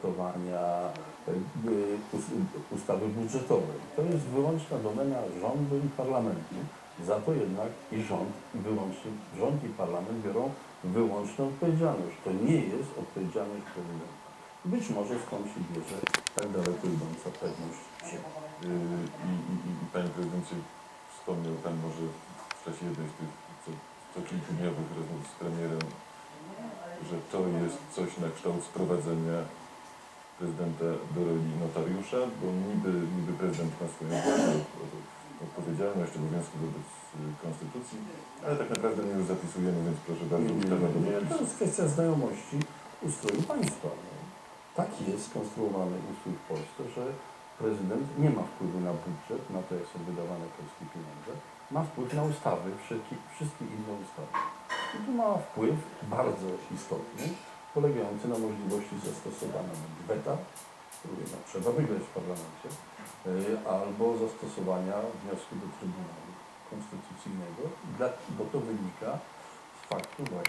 wetowania e, us- ustawy budżetowej. To jest wyłączna domena rządu i parlamentu. Za to jednak i rząd, i wyłącznie rząd i parlament biorą wyłączną odpowiedzialność. To nie jest odpowiedzialność prezydenta. Być może skąd się bierze tak daleko idąca pewność. Yy, I, i, i, i Panie Prezydencie wspomniał Pan może w czasie jednej z tych co, co kilkudniowych rozmów z premierem, że to jest coś na kształt sprowadzenia prezydenta do roli notariusza, bo niby, niby prezydent ma swoją odpowiedzialność, obowiązki wobec y, konstytucji, ale tak naprawdę my już zapisujemy, więc proszę bardzo, ustawa do Nie, to jest kwestia znajomości ustroju państwa. No. Tak jest skonstruowany ustrój w Polsce, że prezydent nie ma wpływu na budżet, na to, jak są wydawane polskie pieniądze. Ma wpływ na ustawy, wszystkie, wszystkie inne ustawy. I tu ma wpływ bardzo istotny, polegający na możliwości zastosowania weta, który trzeba wygrać w parlamencie, y, albo zastosowania wniosku do Trybunału Konstytucyjnego, bo to wynika z faktu właśnie